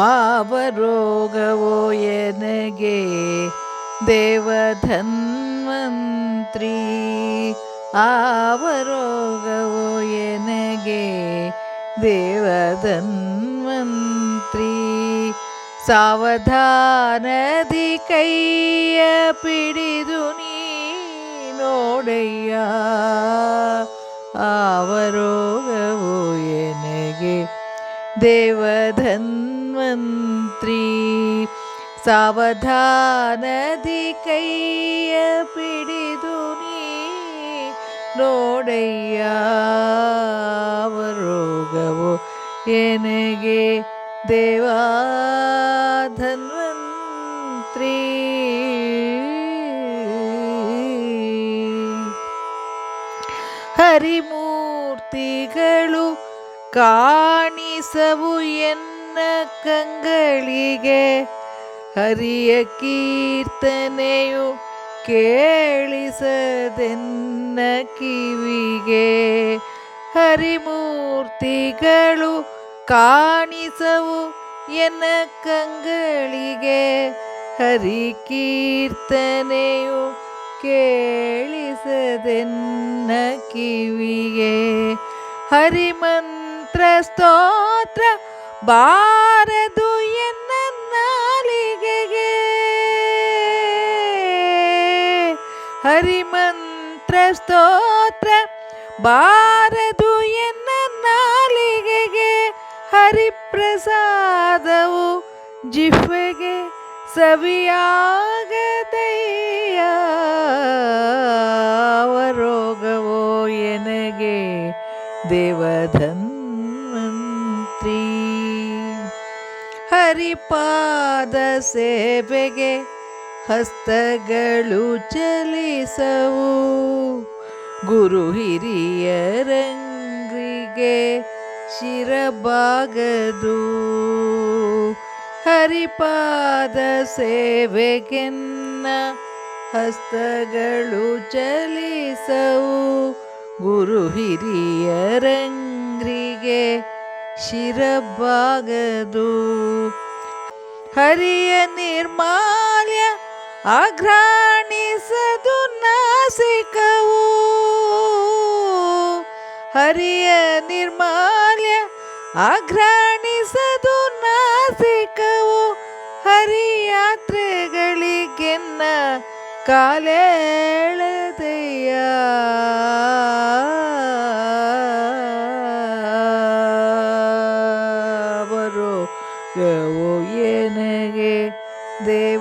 ಆವರೋಗವೋ ಎನಗೆ ದೇವಧನ್ವಂತ್ರಿ ಆವರೋಗವೋ ಎನಗೆ ದೇವಧನ್ವಂತ್ರಿ ಸಾವಧಾನದಿ ಕೈಯ ಪಿಡಿದು ನೀ ನೋಡಯ್ಯ ಆವರೋಗವು ಎನಗೆ ದೇವಧನ್ವಂತ್ರಿ ಸಾವಧಾನದಿ ಕೈಯ ಪಿಡಿದು ನೀ ನೋಡಯ್ಯ ರೋಗವು ಎನಗೆ? ದೇವಾ ಧನ್ವಂತ್ರಿ. ಹರಿಮೂರ್ತಿಗಳು ಕಾಣಿಸವು ಕಂಗಳಿಗೆ ಹರಿಯ ಕೀರ್ತನೆಯು ಕೇಳಿಸದೆನ್ನ ಕಿವಿಗೆ. ಹರಿಮೂರ್ತಿಗಳು ಕಾಣಿಸವು ಎನ್ನ ಕಂಗಳಿಗೆ. ಹರಿ ಕೀರ್ತನೆಯು ಕೇಳಿಸದೆನ್ನ ಕಿವಿಗೆ. ಹರಿಮಂತ್ರ ಸ್ತೋತ್ರ ಬಾರದು ಎನ್ನ ನಾಲಿಗೆಗೆ. ಹರಿಮಂತ್ರ ಸ್ತೋತ್ರ ಬಾರದು ಎನ್ನ ಹರಿಪ್ರಸಾದವು ಜಿಹ್ವೆಗೆ ಸವಿಯಾಗದಯ್ಯ ಅವರೋಗವೋ ಎನಗೆ ದೇವಧನ್ವಂತ್ರಿ ಹರಿಪಾದ ಸೇವೆಗೆ ಹಸ್ತಗಳು ಚಲಿಸವು. ಗುರು ಹಿರಿಯರಂಗ್ರಿಗೆ ಶಿರಬಾಗದು. ಹರಿಪಾದ ಸೇವೆಗೆನ್ನ ಹಸ್ತಗಳು ಚಲಿಸವು. ಗುರು ಹಿರಿಯರಂಗ್ರಿಗೆ ಶಿರಬಾಗದು. ಹರಿಯ ನಿರ್ಮಾಲ್ಯ ಆಘ್ರಾಣಿಸದು ನಾಸಿಕವು. ಹರಿಯ ನಿರ್ಮಾಲ್ಯ ಆಘ್ರಾಣಿಸದು ನಾಸಿಕವು. ಹರಿಯಾತ್ರೆಗಳಿಗೆನ್ನ ಕಾಲೇಳದಯ್ಯ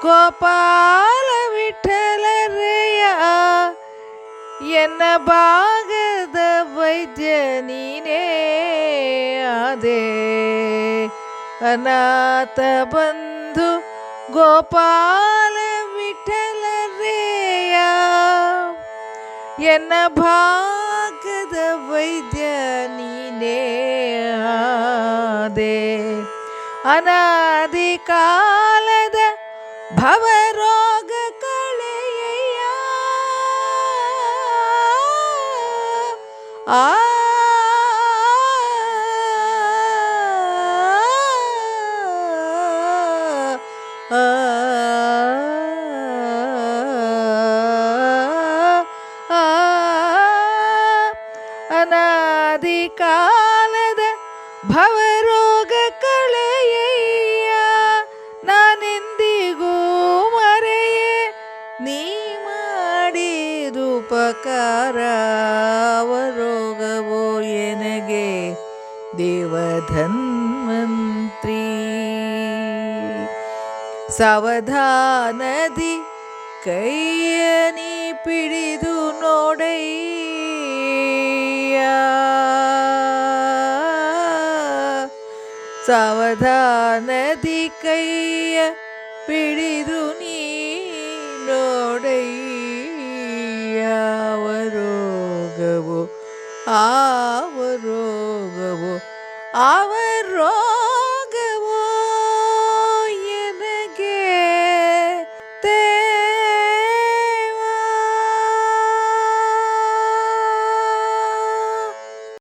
ವಿಠಲ ರೇಯಾನಾಥ ಬಂಧು ಗೋಪಾಲ ವಿಠಲ ರೇಯಾನಾಥ ಬಂಧು ಗೋಪಾಲ ವಿಠಲ ರೇಯ ಎನ್ನ ಭಾಗದ ವೈದ್ಯ ನೀನೇ ಆದೆ ಅನಾಥ ಬಂಧು ಗೋಪಾಲ ವಿಠಲ ರೇಯ ಎನ್ನ ಭಾಗದ ವೈದ್ಯ ನೀನೇ ಆದೆ ಅನಾದಿ ಕಾಲದ भवरोग कलय्या आ अनादिकालद भव ಮಾಡಿದು ಉಪಕಾರ ಅವರೋಗವೋ ಎನಗೆ ದೇವಧನ್ವಂತ್ರಿ ಸಾವಧಾನದಿ ಕೈಯ ನೀ ಪಿಡಿದು ನೋಡಯ್ಯ ಸಾವಧಾನದಿ ಕೈಯ ಪಿಡಿದು ನೀ ನೋಡಯ್ಯ ರೋಗವು ಆವ ರೋಗವು ಆವ ರೋಗವು